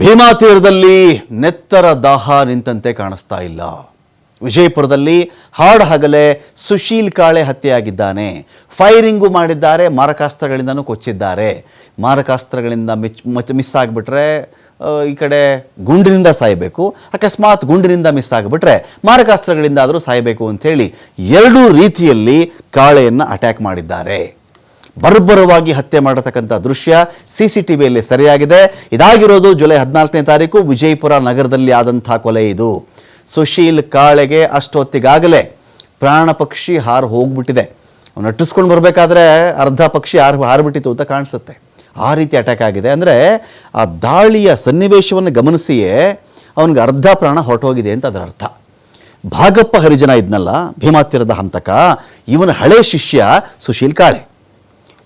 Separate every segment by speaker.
Speaker 1: ಭೀಮಾ ತೀರದಲ್ಲಿ ನೆತ್ತರ ದಾಹ ನಿಂತಂತೆ ಕಾಣಿಸ್ತಾ ಇಲ್ಲ. ವಿಜಯಪುರದಲ್ಲಿ ಹಾಡ್ ಹಗಲೇ ಸುಶೀಲ್ ಕಾಳೆ ಹತ್ಯೆಯಾಗಿದ್ದಾನೆ. ಫೈರಿಂಗು ಮಾಡಿದ್ದಾರೆ, ಮಾರಕಾಸ್ತ್ರಗಳಿಂದನೂ ಕೊಚ್ಚಿದ್ದಾರೆ. ಮಾರಕಾಸ್ತ್ರಗಳಿಂದ ಮಿಚ್ ಮಿಸ್ ಆಗಿಬಿಟ್ರೆ ಈ ಕಡೆ ಗುಂಡಿನಿಂದ ಸಾಯಬೇಕು. ಅಕಸ್ಮಾತ್ ಗುಂಡಿನಿಂದ ಮಿಸ್ ಆಗಿಬಿಟ್ರೆ ಮಾರಕಾಸ್ತ್ರಗಳಿಂದ ಆದರೂ ಸಾಯಬೇಕು ಅಂಥೇಳಿ ಎರಡೂ ರೀತಿಯಲ್ಲಿ ಕಾಳೆಯನ್ನು ಅಟ್ಯಾಕ್ ಮಾಡಿದ್ದಾರೆ. ಬರ್ಬರವಾಗಿ ಹತ್ಯೆ ಮಾಡತಕ್ಕಂಥ ದೃಶ್ಯ ಸಿ ಸಿ ಟಿ ವಿಯಲ್ಲಿ ಸರಿಯಾಗಿದೆ. ಇದಾಗಿರೋದು ಜುಲೈ ಹದಿನಾಲ್ಕನೇ ತಾರೀಕು ವಿಜಯಪುರ ನಗರದಲ್ಲಿ ಆದಂಥ ಕೊಲೆ ಇದು. ಸುಶೀಲ್ ಕಾಳೆಗೆ ಅಷ್ಟೊತ್ತಿಗಾಗಲೇ ಪ್ರಾಣ ಪಕ್ಷಿ ಹಾರು ಹೋಗ್ಬಿಟ್ಟಿದೆ. ಅವನು ನಟಿಸ್ಕೊಂಡು ಬರಬೇಕಾದ್ರೆ ಅರ್ಧ ಪಕ್ಷಿ ಹಾರು ಹಾರಿಬಿಟ್ಟಿತ್ತು ಅಂತ ಕಾಣಿಸುತ್ತೆ. ಆ ರೀತಿ ಅಟ್ಯಾಕ್ ಆಗಿದೆ. ಅಂದರೆ ಆ ದಾಳಿಯ ಸನ್ನಿವೇಶವನ್ನು ಗಮನಿಸಿಯೇ ಅವನಿಗೆ ಅರ್ಧ ಪ್ರಾಣ ಹೊರಟೋಗಿದೆ ಅಂತ ಅದರ ಅರ್ಥ. ಭಾಗಪ್ಪ ಹರಿಜನ ಇದ್ನಲ್ಲ ಭೀಮಾತಿರದ ಹಂತಕ. ಇವನ ಹಳೆ ಶಿಷ್ಯ ಸುಶೀಲ್ ಕಾಳೆ.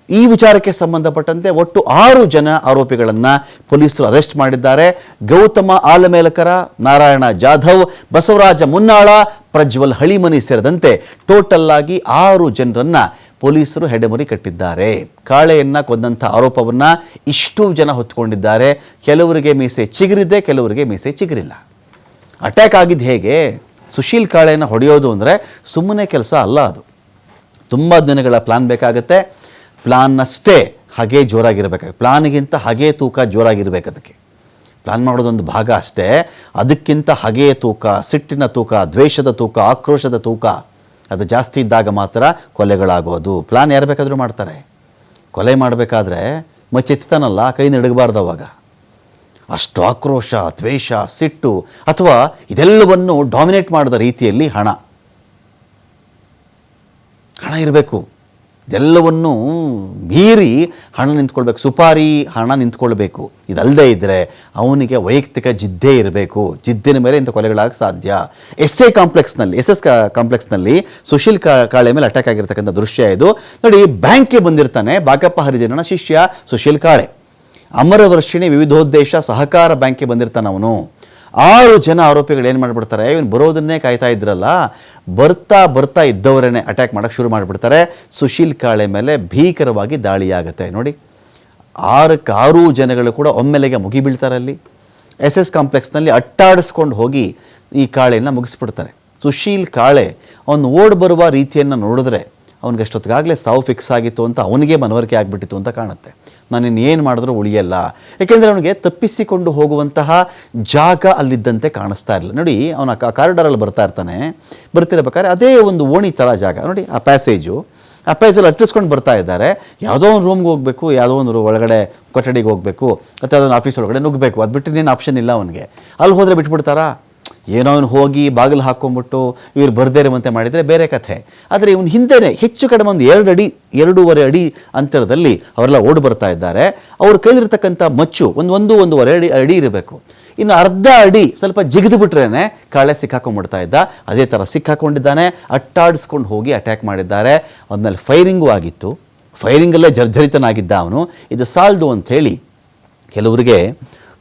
Speaker 1: ಈ ವಿಚಾರಕ್ಕೆ ಸಂಬಂಧಪಟ್ಟಂತೆ ಒಟ್ಟು ಆರು ಜನ ಆರೋಪಿಗಳನ್ನು ಪೊಲೀಸರು ಅರೆಸ್ಟ್ ಮಾಡಿದ್ದಾರೆ. ಗೌತಮ ಆಲಮೇಲಕರ, ನಾರಾಯಣ ಜಾಧವ್, ಬಸವರಾಜ ಮುನ್ನಾಳ, ಪ್ರಜ್ವಲ್ ಹಳಿಮನಿ ಸೇರಿದಂತೆ ಟೋಟಲ್ ಆಗಿ ಆರು ಜನರನ್ನು ಪೊಲೀಸರು ಹೆಡೆಮುರಿ ಕಟ್ಟಿದ್ದಾರೆ. ಕಾಳೆಯನ್ನು ಕೊಂದಂಥ ಆರೋಪವನ್ನು ಇಷ್ಟು ಜನ ಹೊತ್ಕೊಂಡಿದ್ದಾರೆ ಕೆಲವರಿಗೆ ಮೀಸೆ ಚಿಗುರಿದೆ, ಕೆಲವರಿಗೆ ಮೀಸೆ ಚಿಗುರಿಲ್ಲ. ಅಟ್ಯಾಕ್ ಆಗಿದ್ದು ಹೇಗೆ? ಸುಶೀಲ್ ಕಾಳೆಯನ್ನು ಹೊಡೆಯೋದು ಅಂದರೆ ಸುಮ್ಮನೆ ಕೆಲಸ ಅಲ್ಲ ಅದು. ತುಂಬ ದಿನಗಳ ಪ್ಲಾನ್ ಬೇಕಾಗುತ್ತೆ. ಪ್ಲಾನ್ನಷ್ಟೇ ಹಾಗೆ ಜೋರಾಗಿರಬೇಕು ಪ್ಲಾನಿಗಿಂತ ಹಾಗೆ ತೂಕ ಜೋರಾಗಿರಬೇಕು ಅದಕ್ಕೆ. ಪ್ಲಾನ್ ಮಾಡೋದೊಂದು ಭಾಗ ಅಷ್ಟೇ, ಅದಕ್ಕಿಂತ ಹಾಗೆಯ ತೂಕ, ಸಿಟ್ಟಿನ ತೂಕ, ದ್ವೇಷದ ತೂಕ, ಆಕ್ರೋಶದ ತೂಕ, ಅದು ಜಾಸ್ತಿ ಇದ್ದಾಗ ಮಾತ್ರ ಕೊಲೆಗಳಾಗೋದು. ಪ್ಲಾನ್ ಯಾರು ಬೇಕಾದರೂ ಮಾಡ್ತಾರೆ. ಕೊಲೆ ಮಾಡಬೇಕಾದ್ರೆ ಮಚ್ಚೆತ್ತಾನಲ್ಲ ಕೈ ನಡಗಬಾರ್ದು ಅವಾಗ. ಅಷ್ಟು ಆಕ್ರೋಶ, ದ್ವೇಷ, ಸಿಟ್ಟು, ಅಥವಾ ಇದೆಲ್ಲವನ್ನು ಡಾಮಿನೇಟ್ ಮಾಡಿದ ರೀತಿಯಲ್ಲಿ ಹಣ. ಹಣ ಇರಬೇಕು. ಇದೆಲ್ಲವನ್ನು ಮೀರಿ ಹಣ ನಿಂತ್ಕೊಳ್ಬೇಕು, ಸುಪಾರಿ ಹಣ ನಿಂತ್ಕೊಳ್ಬೇಕು. ಇದಲ್ಲದೆ ಇದ್ದರೆ ಅವನಿಗೆ ವೈಯಕ್ತಿಕ ಜಿದ್ದೆ ಇರಬೇಕು. ಜಿದ್ದಿನ ಮೇಲೆ ಇಂಥ ಕೊಲೆಗಳಾಗಕ್ಕೆ ಸಾಧ್ಯ. ಎಸ್ ಎ ಕಾಂಪ್ಲೆಕ್ಸ್ನಲ್ಲಿ, ಎಸ್ ಎಸ್ ಕಾಂಪ್ಲೆಕ್ಸ್ನಲ್ಲಿ ಸುಶೀಲ್ ಕಾ ಕಾಳೆ ಮೇಲೆ ಅಟ್ಯಾಕ್ ಆಗಿರ್ತಕ್ಕಂಥ ದೃಶ್ಯ ಇದು. ನೋಡಿ, ಬ್ಯಾಂಕ್ಗೆ ಬಂದಿರ್ತಾನೆ ಬಾಗಪ್ಪ ಹರಿಜನನ ಶಿಷ್ಯ ಸುಶೀಲ್ ಕಾಳೆ. ಅಮರವರ್ಷಿಣಿ ವಿವಿಧೋದ್ದೇಶ ಸಹಕಾರ ಬ್ಯಾಂಕ್ಗೆ ಬಂದಿರ್ತಾನೆ ಅವನು. ಆರು ಜನ ಆರೋಪಿಗಳು ಏನು ಮಾಡಿಬಿಡ್ತಾರೆ? ಇವನು ಬರೋದನ್ನೇ ಕಾಯ್ತಾ ಇದ್ರಲ್ಲ, ಬರ್ತಾ ಬರ್ತಾ ಇದ್ದವರೇ ಅಟ್ಯಾಕ್ ಮಾಡೋಕ್ಕೆ ಶುರು ಮಾಡಿಬಿಡ್ತಾರೆ. ಸುಶೀಲ್ ಕಾಳೆ ಮೇಲೆ ಭೀಕರವಾಗಿ ದಾಳಿಯಾಗುತ್ತೆ. ನೋಡಿ, ಆರಕ್ಕೆ ಆರು ಜನಗಳು ಕೂಡ ಒಮ್ಮೆಲೆಗೆ ಮುಗಿಬೀಳ್ತಾರೆ ಅಲ್ಲಿ. ಎಸ್ ಎಸ್ ಕಾಂಪ್ಲೆಕ್ಸ್ನಲ್ಲಿ ಅಟ್ಟಾಡಿಸ್ಕೊಂಡು ಹೋಗಿ ಈ ಕಾಳೆಯನ್ನು ಮುಗಿಸ್ಬಿಡ್ತಾರೆ. ಸುಶೀಲ್ ಕಾಳೆ ಅವನು ಓಡ್ ಬರುವ ರೀತಿಯನ್ನು ನೋಡಿದ್ರೆ ಅವನಿಗೆ ಅಷ್ಟೊತ್ತಿಗಾಗಲೇ ಸಾವು ಫಿಕ್ಸ್ ಆಗಿತ್ತು ಅಂತ ಅವನಿಗೆ ಮನವರಿಕೆ ಆಗಿಬಿಟ್ಟಿತ್ತು ಅಂತ ಕಾಣುತ್ತೆ. ನಾನು ಇನ್ನೇನು ಮಾಡಿದ್ರೂ ಉಳಿಯಲ್ಲ. ಏಕೆಂದರೆ ಅವನಿಗೆ ತಪ್ಪಿಸಿಕೊಂಡು ಹೋಗುವಂತಹ ಜಾಗ ಅಲ್ಲಿದ್ದಂತೆ ಕಾಣಿಸ್ತಾ ಇರಲಿಲ್ಲ. ನೋಡಿ, ಅವನ ಕಾರಿಡಾರಲ್ಲಿ ಬರ್ತಾ ಇರ್ತಾನೆ. ಬರ್ತಿರಬೇಕಾದ್ರೆ ಅದೇ ಒಂದು ಓಣಿ ಥರ ಜಾಗ. ನೋಡಿ, ಆ ಪ್ಯಾಸೇಜು ಆ ಪ್ಯಾಸೇಜಲ್ಲಿ ಅಟ್ಟಿಸ್ಕೊಂಡು ಬರ್ತಾ ಇದ್ದಾರೆ. ಯಾವುದೋ ಒಂದು ರೂಮ್ಗೆ ಹೋಗಬೇಕು, ಯಾವುದೋ ಒಂದು ಒಳಗಡೆ ಕೊಠಡಿಗೆ ಹೋಗಬೇಕು ಅಥವಾ ಅದೊಂದು ಆಫೀಸ್ ಒಳಗಡೆ ನುಗ್ಗಬೇಕು. ಅದು ಬಿಟ್ಟು ಇನ್ನೇನು ಆಪ್ಷನ್ ಇಲ್ಲ ಅವನಿಗೆ. ಅಲ್ಲಿ ಹೋದರೆ ಬಿಟ್ಬಿಡ್ತಾರಾ? ಏನೋ ಅವನು ಹೋಗಿ ಬಾಗಿಲು ಹಾಕ್ಕೊಂಬಿಟ್ಟು ಇವ್ರು ಬರದೇ ಇರುವಂತೆ ಮಾಡಿದರೆ ಬೇರೆ ಕಥೆ. ಆದರೆ ಇವನು ಹಿಂದೆನೇ ಹೆಚ್ಚು ಕಡಿಮೆ ಒಂದು ಎರಡು ಅಡಿ, ಎರಡೂವರೆ ಅಡಿ ಅಂತರದಲ್ಲಿ ಅವರೆಲ್ಲ ಓಡಿ ಬರ್ತಾ ಇದ್ದಾರೆ. ಅವ್ರ ಕೈಲಿರ್ತಕ್ಕಂಥ ಮಚ್ಚು ಒಂದು ಒಂದು ಒಂದೂವರೆ ಅಡಿ ಅಡಿ ಇರಬೇಕು. ಇನ್ನು ಅರ್ಧ ಅಡಿ ಸ್ವಲ್ಪ ಜಿಗಿದು ಬಿಟ್ರೇ ಕಾಳೆ ಸಿಕ್ಕಾಕೊಂಡ್ಬಿಡ್ತಾ ಇದ್ದ. ಅದೇ ಥರ ಸಿಕ್ಕಾಕೊಂಡಿದ್ದಾನೆ, ಅಟ್ಟಾಡಿಸ್ಕೊಂಡು ಹೋಗಿ ಅಟ್ಯಾಕ್ ಮಾಡಿದ್ದಾರೆ. ಅದ್ಮೇಲೆ ಫೈರಿಂಗೂ ಆಗಿತ್ತು. ಫೈರಿಂಗಲ್ಲೇ ಜರ್ಜರಿತನಾಗಿದ್ದ ಅವನು. ಇದು ಸಾಲದು ಅಂಥೇಳಿ ಕೆಲವರಿಗೆ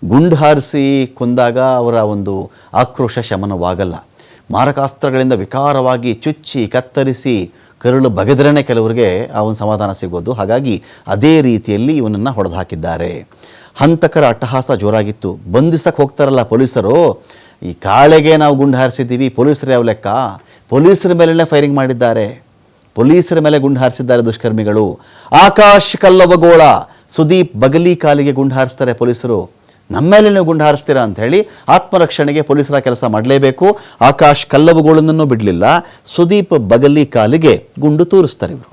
Speaker 1: ಗುಂಡು ಹಾರಿಸಿ ಕೊಂದಾಗ ಅವರ ಒಂದು ಆಕ್ರೋಶ ಶಮನವಾಗಲ್ಲ. ಮಾರಕಾಸ್ತ್ರಗಳಿಂದ ವಿಕಾರವಾಗಿ ಚುಚ್ಚಿ ಕತ್ತರಿಸಿ ಕರುಳು ಬಗೆದ್ರೇ ಕೆಲವರಿಗೆ ಆ ಒಂದು ಸಮಾಧಾನ ಸಿಗೋದು. ಹಾಗಾಗಿ ಅದೇ ರೀತಿಯಲ್ಲಿ ಇವನನ್ನು ಹೊಡೆದು ಹಾಕಿದ್ದಾರೆ ಹಂತಕರ ಅಟ್ಟಹಾಸ ಜೋರಾಗಿತ್ತು. ಬಂಧಿಸಕ್ಕೆ ಹೋಗ್ತಾರಲ್ಲ ಪೊಲೀಸರು. ಈ ಕಾಳೆಗೆ ನಾವು ಗುಂಡು ಹಾರಿಸಿದ್ದೀವಿ, ಪೊಲೀಸರು ಯಾವ ಲೆಕ್ಕ. ಪೊಲೀಸರ ಮೇಲೆ ಫೈರಿಂಗ್ ಮಾಡಿದ್ದಾರೆ. ಪೊಲೀಸರ ಮೇಲೆ ಗುಂಡು ಹಾರಿಸಿದ್ದಾರೆ ದುಷ್ಕರ್ಮಿಗಳು. ಆಕಾಶ್ ಕಲ್ಲವಗೋಳ, ಸುದೀಪ್ ಬಗಲಿ ಕಾಲಿಗೆ ಗುಂಡು ಹಾರಿಸ್ತಾರೆ ಪೊಲೀಸರು. ನಮ್ಮ ಮೇಲೆ ನೀವು ಗುಂಡು ಹಾರಿಸ್ತೀರಾ ಅಂತ ಹೇಳಿ ಆತ್ಮರಕ್ಷಣೆಗೆ ಪೊಲೀಸರ ಕೆಲಸ ಮಾಡಲೇಬೇಕು. ಆಕಾಶ್ ಕಲ್ಲವಗೋಳನನ್ನು ಬಿಡಲಿಲ್ಲ. ಸುದೀಪ್ ಬಗಲಿ ಕಾಲಿಗೆ ಗುಂಡು ತೂರಿಸ್ತಾರೆ ಇವರು.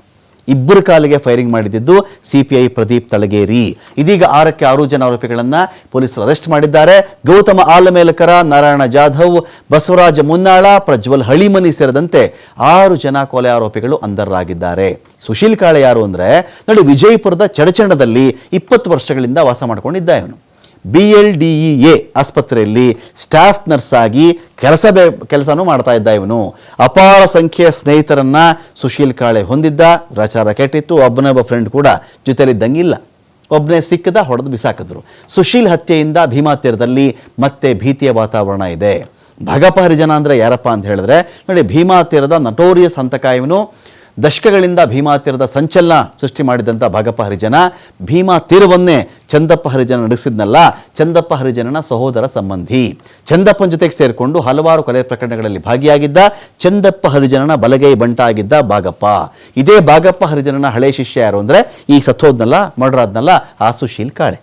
Speaker 1: ಇಬ್ಬರು ಕಾಲಿಗೆ ಫೈರಿಂಗ್ ಮಾಡಿದ್ದು C P I Pradeep Talageri. ಇದೀಗ ಆರಕ್ಕೆ ಆರು ಜನ ಆರೋಪಿಗಳನ್ನು ಪೊಲೀಸರು ಅರೆಸ್ಟ್ ಮಾಡಿದ್ದಾರೆ. ಗೌತಮ ಆಲಮೇಲಕರ, ನಾರಾಯಣ ಜಾಧವ್, ಬಸವರಾಜ ಮುನ್ನಾಳ, ಪ್ರಜ್ವಲ್ ಹಳಿಮನಿ ಸೇರಿದಂತೆ ಆರು ಜನ ಕೊಲೆ ಆರೋಪಿಗಳು ಅಂಧರಾಗಿದ್ದಾರೆ. ಸುಶೀಲ್ ಕಾಳೆ ಯಾರು ಅಂದರೆ ನೋಡಿ ವಿಜಯಪುರದ ಚಡಚಣದಲ್ಲಿ ಇಪ್ಪತ್ತು ವರ್ಷಗಳಿಂದ ವಾಸ ಮಾಡ್ಕೊಂಡಿದ್ದ ಇವನು. B L D E A ಆಸ್ಪತ್ರೆಯಲ್ಲಿ ಸ್ಟಾಫ್ ನರ್ಸ್ ಆಗಿ ಕೆಲಸ ಬೇ ಕೆಲಸನೂ ಮಾಡ್ತಾ ಇದ್ದ ಇವನು. ಅಪಾರ ಸಂಖ್ಯೆಯ ಸ್ನೇಹಿತರನ್ನು ಸುಶೀಲ್ ಕಾಳೆ ಹೊಂದಿದ್ದ ಗ್ರಾಚಾರ ಕೆಟ್ಟಿತ್ತು, ಒಬ್ಬನೊಬ್ಬ ಫ್ರೆಂಡ್ ಕೂಡ ಜೊತೆಲಿದ್ದಂಗಿಲ್ಲ. ಒಬ್ಬನೇ ಸಿಕ್ಕದ, ಹೊಡೆದು ಬಿಸಾಕಿದ್ರು. ಸುಶೀಲ್ ಹತ್ಯೆಯಿಂದ ಭೀಮಾ ತೀರದಲ್ಲಿ ಮತ್ತೆ ಭೀತಿಯ ವಾತಾವರಣ ಇದೆ. ಭಗಪ ಹರಿಜನ ಅಂದರೆ ಯಾರಪ್ಪ ಅಂತ ಹೇಳಿದ್ರೆ, ನೋಡಿ ಭೀಮಾ ತೀರದ ನಟೋರಿಯಸ್ ಹಂತಕ ಇವನು. ದಶಕಗಳಿಂದ ಭೀಮಾ ತೀರದ ಸಂಚಲನ ಸೃಷ್ಟಿ ಮಾಡಿದಂಥ ಭಾಗಪ್ಪ ಹರಿಜನ. ಭೀಮಾ ತೀರವನ್ನೇ ಚಂದಪ್ಪ ಹರಿಜನ ನಡೆಸಿದ್ನಲ್ಲ, ಚಂದಪ್ಪ ಹರಿಜನನ ಸಹೋದರ ಸಂಬಂಧಿ. ಚಂದಪ್ಪನ ಜೊತೆಗೆ ಸೇರಿಕೊಂಡು ಹಲವಾರು ಕೊಲೆ ಪ್ರಕರಣಗಳಲ್ಲಿ ಭಾಗಿಯಾಗಿದ್ದ ಚಂದಪ್ಪ ಹರಿಜನನ ಬಲಗೈ ಬಂಟ ಆಗಿದ್ದ ಭಾಗಪ್ಪ. ಇದೇ ಭಾಗಪ್ಪ ಹರಿಜನನ ಹಳೆ ಶಿಷ್ಯ ಯಾರು ಅಂದರೆ, ಈ ಸತ್ತೋದ್ನಲ್ಲ ಮರ್ಡರ್ ಆ ಸುಶೀಲ್ ಕಾಳೆ.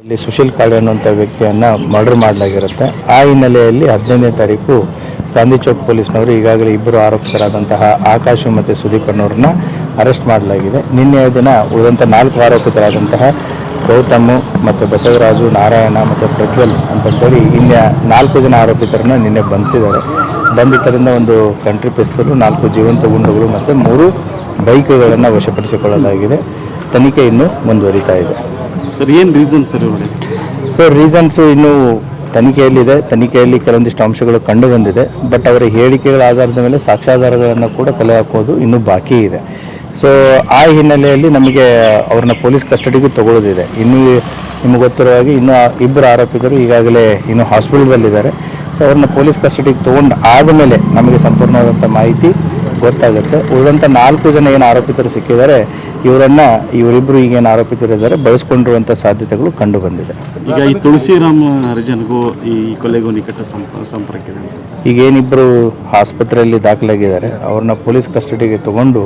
Speaker 2: ಇಲ್ಲಿ ಸುಶೀಲ್ ಕಾಳೆ ಅನ್ನುವಂಥ ವ್ಯಕ್ತಿಯನ್ನು ಮರ್ಡರ್ ಮಾಡಲಾಗಿರುತ್ತೆ ಆ ಹಿನ್ನೆಲೆಯಲ್ಲಿ ಹದಿನೈದನೇ ತಾರೀಕು ಗಾಂಧಿ ಚೌಕ್ ಪೊಲೀಸ್ನವರು ಈಗಾಗಲೇ ಇಬ್ಬರು ಆರೋಪಿತರಾದಂತಹ ಆಕಾಶ್ ಮತ್ತು ಸುದೀಪ್ ಅನ್ನೋರನ್ನ ಅರೆಸ್ಟ್ ಮಾಡಲಾಗಿದೆ. ನಿನ್ನೆ ದಿನ ಉಳಿದಂಥ ನಾಲ್ಕು ಆರೋಪಿತರಾದಂತಹ ಗೌತಮ್ ಮತ್ತು ಬಸವರಾಜು ನಾರಾಯಣ ಮತ್ತು ಪ್ರಜ್ವಲ್ ಅಂತಂತೇಳಿ ಇನ್ನೇ ನಾಲ್ಕು ಜನ ಆರೋಪಿತರನ್ನ ನಿನ್ನೆ ಬಂಧಿಸಿದ್ದಾರೆ. ಬಂಧಿತರಿಂದ ಒಂದು ಕಂಟ್ರಿ ಪಿಸ್ತೂಲು ನಾಲ್ಕು ಜೀವಂತ ಗುಂಡುಗಳು ಮತ್ತು ಮೂರು ಬೈಕ್ಗಳನ್ನು ವಶಪಡಿಸಿಕೊಳ್ಳಲಾಗಿದೆ. ತನಿಖೆ ಇನ್ನೂ ಮುಂದುವರಿತಾ ಇದೆ.
Speaker 3: ಸರ್ ಏನು reason sir sir
Speaker 2: so reasons ಇನ್ನೂ ತನಿಖೆಯಲ್ಲಿದೆ. ತನಿಖೆಯಲ್ಲಿ ಕೆಲವೊಂದಿಷ್ಟು ಅಂಶಗಳು ಕಂಡು ಬಂದಿದೆ ಬಟ್ ಅವರ ಹೇಳಿಕೆಗಳ ಆಧಾರದ ಮೇಲೆ ಸಾಕ್ಷ್ಯಾಧಾರಗಳನ್ನು ಕೂಡ ಕಲೆ ಹಾಕೋದು ಇನ್ನೂ ಬಾಕಿ ಇದೆ. ಸೊ ಆ ಹಿನ್ನೆಲೆಯಲ್ಲಿ ನಮಗೆ ಅವ್ರನ್ನ ಪೊಲೀಸ್ ಕಸ್ಟಡಿಗೂ ತಗೊಳ್ಳೋದಿದೆ ಇನ್ನೂ ನಿಮಗೆ ಗೊತ್ತಿರೋ ಹಾಗೆ ಇನ್ನೂ ಇಬ್ಬರು ಆರೋಪಿಗಳು ಈಗಾಗಲೇ ಇನ್ನೂ ಹಾಸ್ಪಿಟಲ್ದಲ್ಲಿದ್ದಾರೆ ಸೊ ಅವ್ರನ್ನ ಪೊಲೀಸ್ ಕಸ್ಟಡಿಗೆ ತೊಗೊಂಡು ಆದಮೇಲೆ ನಮಗೆ ಸಂಪೂರ್ಣವಾದಂಥ ಮಾಹಿತಿ ಗೊತ್ತಾಗುತ್ತೆ. ಉಳಿದಂಥ ನಾಲ್ಕು ಜನ ಏನು ಆರೋಪಿತರು ಸಿಕ್ಕಿದ್ದಾರೆ ಇವರನ್ನು ಇವರಿಬ್ಬರು ಈಗೇನು ಆರೋಪಿತರಿದ್ದಾರೆ ಬಳಸ್ಕೊಂಡಿರುವಂಥ ಸಾಧ್ಯತೆಗಳು ಕಂಡು ಬಂದಿದೆ.
Speaker 3: ಈಗ ಈ ತುಳಸಿರಾಮ ಹರಿಜನ್ಗೂ ಈ ಕೊಲೆಗೂ ನಿಕಟ ಸಂಪ ಸಂಪರ್ಕ ಇದೆ ಅಂತ.
Speaker 2: ಈಗ ಏನಿಬ್ಬರು ಆಸ್ಪತ್ರೆಯಲ್ಲಿ ದಾಖಲಾಗಿದ್ದಾರೆ ಅವ್ರನ್ನ ಪೊಲೀಸ್ ಕಸ್ಟಡಿಗೆ ತಗೊಂಡು